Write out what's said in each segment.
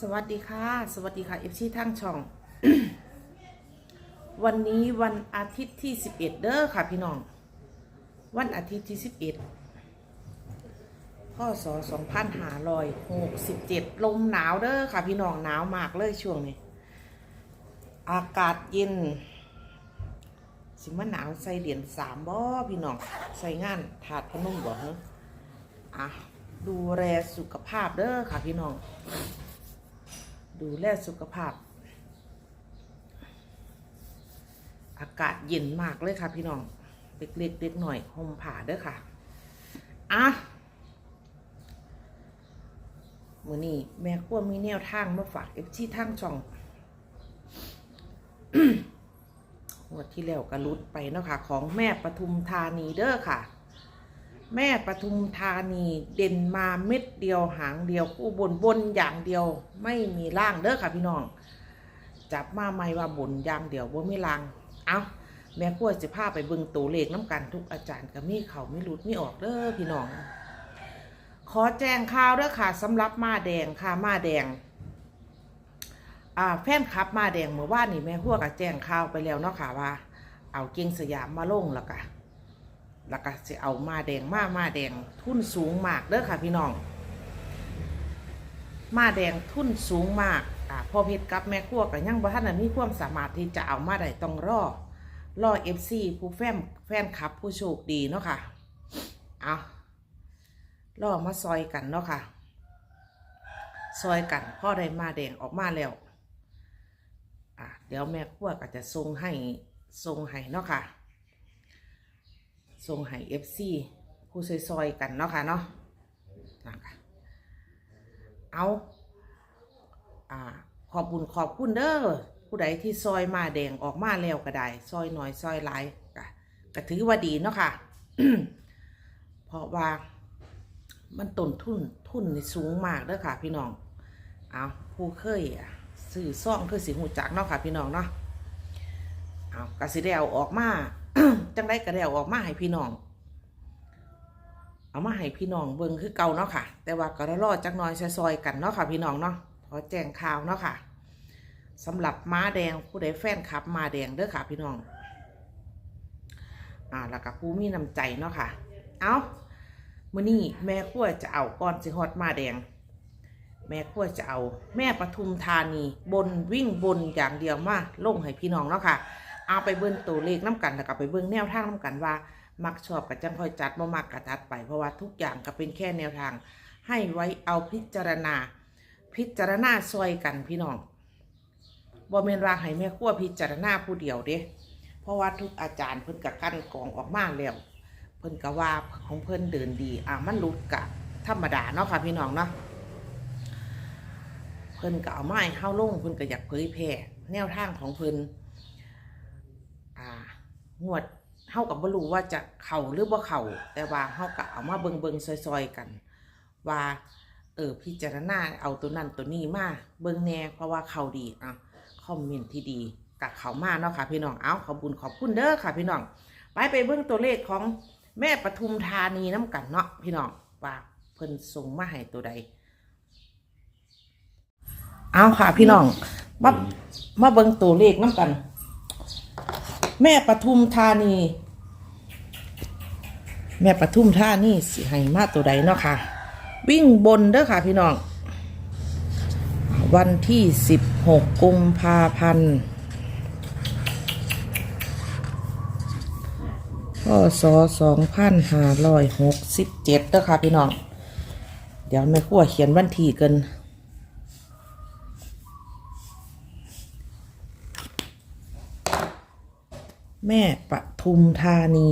สวัสดีค่ะ สวัสดีค่ะเอฟซีทั้งช่อง วันนี้วันอาทิตย์ที่11เอ็ดเด้อค่ะพี่น้อง วันอาทิตย์ที่11พศ2567ลมหนาวเด้อค่ะพี่น้องหนาวมากเลยช่วงนี้ อากาศเย็น สิมาหนาวใส่เหรียญสามบ่พี่น้อง ใส่งานถาดพนมบ่เหรออะดูแลสุขภาพเด้อค่ะพี่น้อง ดูแลสุขภาพ อากาศเย็นมากเลยค่ะพี่น้องเล็กๆเล็กหน่อยห่มผ้าเด้อค่ะอะมือนี้แม่ครัวมีแนวทางมาฝากเอฟซีทางช่องงวดที่แล้วก็รุดไปเนาะค่ะ ของแม่ปทุมธานีเด้อค่ะ แม่ปทุมธานีเด่นมาเม็ดเดียวหางเดียวคู่บนบนอย่างเดียว ไม่มีล่างเด้อค่ะพี่น้อง จับมาไม่ว่าบนอย่างเดียวว่าไม่ล่าง เอาแม่กล้วยจะพาไปเบิ่งตัวเลขน้ำกันทุกอาจารย์ก็มีเขาไม่รุดไม่ออกเด้อพี่น้อง ขอแจ้งข่าวเด้อค่ะสำหรับมาแดงค่ะมาแดงอ่าแฟนคลับมาแดงเมื่อวานนี่แม่หัวก็แจ้งข่าวไปแล้วเนาะค่ะว่า เอาเก่งสยามมาลงแล้วก็ แล้วก็จะเอามาแดงมามาแดงทุนสูงมากเด้อค่ะพี่น้อง มาแดงทุนสูงมากอ่าพอเพชรกับแม่ครัวก็ยังบ่ทันได้มีความสามารถที่จะเอามาได้ต้องรอรอ FC ผู้แฟนแฟนคลับผู้โชคดีเนาะค่ะเอารอมาซอยกันเนาะค่ะซอยกันพ่อได้มาแดงออกมาแล้วอะเดี๋ยวแม่ครัวก็จะส่งให้ส่งให้เนาะค่ะ ส่งให้เอฟซีผู้ซอยๆกันเนาะค่ะเนาะนะคะเอาอ่าขอบบุญขอบคุณเด้อผู้ใดที่ซอยมาแดงออกมาแล้วก็ได้ซอยหน่อยซอยหลายก็ก็ถือว่าดีเนาะค่ะ เพราะว่ามันต้นทุนทุนสูงมากเด้อค่ะ พี่น้องเอาผู้เคยอะซื้อซ่องคือสีหูจักเนาะค่ะ พี่น้องเนาะเอากระสิได้เอาออกมา จังได้กระได้เอออกมาให้พี่น้อง เอามาให้พี่น้องเบิ่งคือเก่าเนาะค่ะ แต่ว่าก็รอดจักน้อยซอยกันเนาะค่ะ พี่น้องเนาะขอแจ้งข่าวเนาะค่ะสำหรับม้าแดงผู้ใดแฟนคลับม้าแดงเด้อค่ะ พี่น้อง อ่าแล้วก็ผู้มีน้ำใจเนาะค่ะ เอามื้อนี้แม่ขั้วจะเอาก่อนสิฮอดม้าแดง แม่ขั้วจะเอา แม่ปทุมธานีบนวิ่งบนอย่างเดียวมาลงให้พี่น้องเนาะค่ะ เอาไปเบิ้งตัวเลขน้ำกันแล้วก็ไปเบิ้งแนวทางน้ำกันว่า มักชอบกับจังค่อยจัดบ่มักกะจัดไปเพราะว่าทุกอย่างก็เป็นแค่แนวทาง ให้ไว้เอาพิจารณา พิจารณาซอยกันพี่น้องบ่แม่นว่าให้แม่ขั้วพิจารณาผู้เดียวเด้เพราะว่าทุกอาจารย์เพิ่นก็กั้นกองออกมาแล้วเพิ่นก็ว่าของเพิ่นเดินดีอะมันหลุดกะธรรมดาเนาะค่ะพี่น้องเนาะเพิ่นก็เอาไม้เฮาลงเพิ่นก็อยากเผยแพร่แนวทางของเพิ่นอ่า งวดเฮากับบ่รู้ว่าจะเข้าหรือบ่เข้าแต่ว่าเฮาก็เอามาเบิ่งซอยๆกัน ว่า เออพิจารณาเอาตัวนั้นตัวนี้มาเบิงแน่เพราะว่าเข้าดีอะคอมเมนต์ที่ดีกับเขามาเนาะค่ะพี่น้องเอาขอบุญขอบคุณเด้อค่ะพี่น้องไปไปเบิ่งตัวเลขของแม่ปทุมธานีน้ำกันเนาะพี่น้องว่าเพิ่นส่งมาให้ตัวใด เอาค่ะพี่น้องมามาเบิ่งตัวเลขน้ำกัน แม่ปทุมธานี แม่ปทุมธานีสิให้มาตัวใดเนาะค่ะ วิ่งบนเด้อค่ะพี่น้อง วันที่ 16 กุมภาพันธ์พศ2567เด้อค่ะพี่น้อง เดี๋ยวแม่ครัวเขียนวันที่กัน แม่ปทุมธานี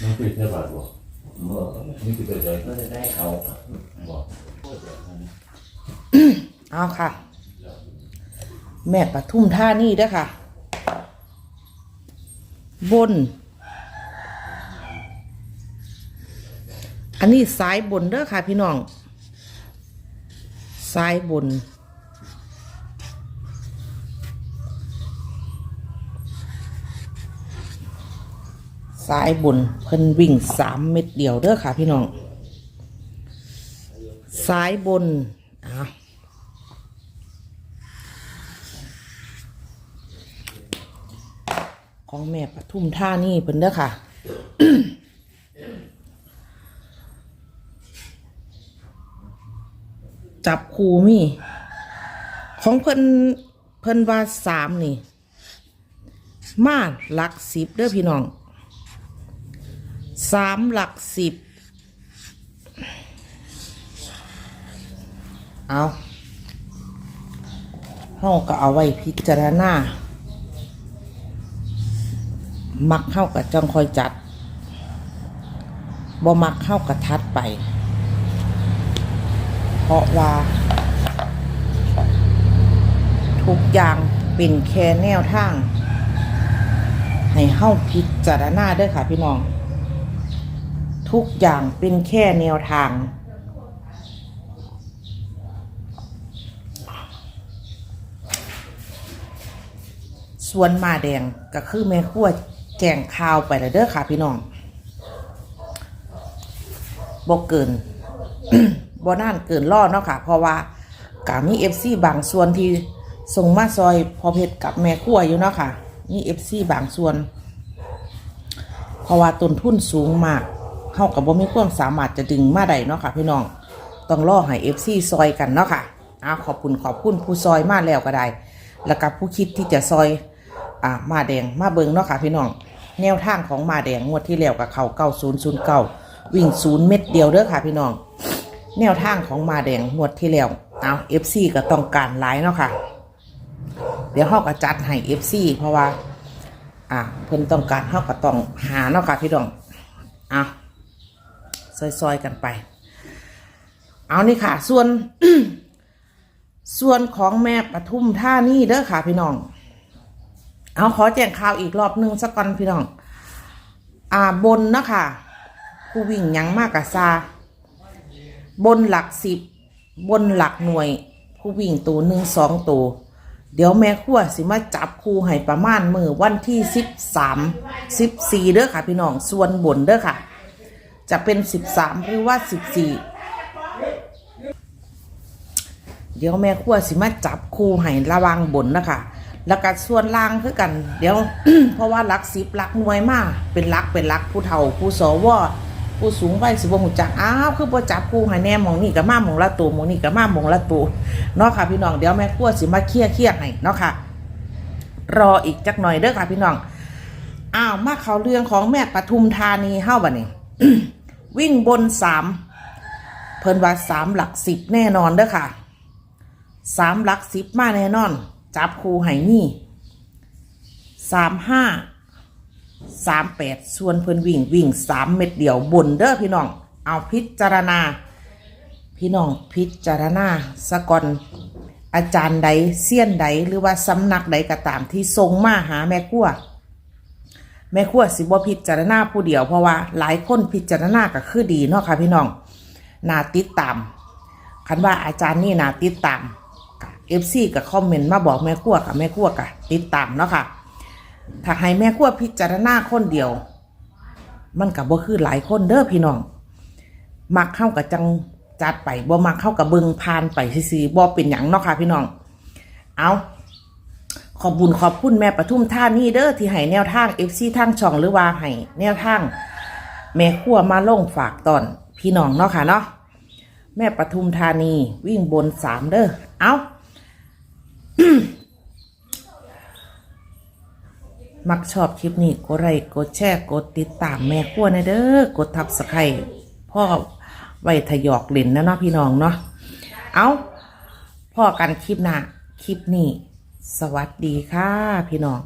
มันปิดได้ป่ะบอกบอกนี่คือตัวเดียวก็จะได้เอาบอกเอาค่ะ แม่ปทุมท่านี่เด้อค่ะ บน อันนี้สายบนเด้อค่ะ พี่น้องสายบน สายบนเพิ่นวิ่งสามเม็ดเดียวเด้อค่ะ พี่น้องสายบนอะ ของแม่ปทุมท่านี่เพิ่นเด้อค่ะ จับคูมี่ ของเพิ่นเพิ่นว่าสามนี่ มาหลักสิบเด้อพี่น้องสามหลักสิบ เอาเฮาก็เอาไว้พิจารณา มักเข้ากับจังคอยจัดบ่มักเข้ากับทัดไป เพราะว่า ทุกอย่างเป็นแค่แนวทาง ให้เฮาพิจารณาด้อค่ะพี่น้อง ทุกอย่างเป็นแค่แนวทางส่วนมาแดงก็คือแม่ขั้ว แจงข่าวไปแล้วเด้อค่ะ พี่น้องบ่เกินบ่นานเกินรอเนาะค่ะ เพราะว่ากามีเอฟซีบางส่วนที่ส่งมาซอยพอเพชรกับแม่ขั้วอยู่เนาะค่ะมีเอฟซีบางส่วน เพราะว่าต้นทุนสูงมากเฮากับบ่มีความสามารถจะดึงมาได้เนาะค่ะ พี่น้องต้องรอให้ FC ซอยกันเนาะค่ะอ้าขอบคุณขอบคุณผู้ซอยมาแล้วก็ได้ แล้วกับผู้คิดที่จะซอยอ่ามาแดงมาเบิงเนาะค่ะ พี่น้อง แนวทางของมาแดงงวดที่แล้วกับเขา9009วิ่งศูนย์เม็ดเดียวเด้อค่ะพี่น้อง แนวทางของมาแดงงวดที่แล้วเอา FC ก็ต้องการหลายเนาะค่ะ เดี๋ยวเฮาก็จัดให้ FC เพราะว่า อ่าเพิ่นต้องการเฮาก็ต้องหาเนาะค่ะพี่น้องเอาซอยๆกันไป เอานี่ค่ะ ส่วน ส่วนของแม่ปทุมท่านี่เด้อค่ะพี่น้อง เอาขอแจ้งข่าวอีกรอบหนึงสักก่อนพี่น้อง อ่าบนนะคะผู้วิ่งยังมากกะซา บนหลักสิบบนหลักหน่วย ผู้วิ่งตัวหนึ่งสองตัวเดี๋ยวแม่ขั้วสิมาจับคู่ให้ประมาณมือวันที่สิบสามสิบสี่เด้อค่ะ พี่น้องส่วนบนเด้อค่ะ จะเป็นสิบสามหรือว่าสิบสี่เดี๋ยวแม่ขั้วสิมาจับคู่ให้ระวังบนนะคะ แล้วก็ส่วนล่างคือกัน เดี๋ยว เพราะว่าหลักสิบหลักหน่วยมาก เป็นหลักเป็นหลักผู้เฒ่าผู้สวผู้สูงวัยสิบวหูจักอ้าวคือบ่จับคู่ให้แน่มองนี่กับมาหมองละตัวหมองนี่กับมาหมองละตัวเนาะค่ะพี่น้องเดี๋ยวแม่ขั้วสิมาเคลียร์เคลียร์ให้เนาะค่ะ รออีกจักหน่อยเด้อค่ะพี่น้องอ้าวมาเขาเรื่องของแม่ปทุมธานีเฮ้าบัดนี้วิ่งบนสามเพิ่นว่าสามหลักสิบแน่นอนเด้อค่ะสามหลักสิบมาแน่นอน จับคูไห้นี่สามห้าสามแปดส่วนเพิ่นวิ่งวิ่งสามเม็ดเดียวบนเด้อพี่น้อง เอาพิจารณา พี่น้องพิจารณาสะก่อนอาจารย์ใดเซียนใดหรือว่าสำนักใดก็ตามที่ทรงมาหาแม่ขั้วแม่ขั้วสิบ่พิจารณาผู้เดียวเพราะว่าหลายคนพิจารณาก็คือดีเนาะค่ะพี่น้องนาติดตามคันว่าอาจารย์นี่นาติดตาม เอฟซีกับคอมเมนต์มาบอกแม่ขั้วกับแม่ขั้วกับติดตามเนาะค่ะ ถ้าให้แม่ขั้วพิจารณาคนเดียว มันกับบ่คือหลายคนเด้อพี่น้องมักเข้ากับจังจัดไปบ่มักเข้ากับเบิงพานไปซีๆบ่เป็นหยังเนาะค่ะพี่น้อง เอาขอบบุญขอบคุณแม่ปทุมท่านี่เด้อที่ให้แนวทางเอฟซีทางช่องหรือว่าให้แนวทางแม่ขั้วมาลงฝากตอนพี่น้องเนาะค่ะเนาะแม่ปทุมธานีวิ่งบนสามเด้อเอา มักชอบคลิปนี้กดไลค์กดแชร์กดติดตามแม่ขั้วในเด้อกดทับสไครพ่อไว้ทยอกเล่นนะเนาะพี่น้องเนาะเอาพ่อกันคลิปหน้าคลิปนี้ สวัสดีค่ะพี่น้อง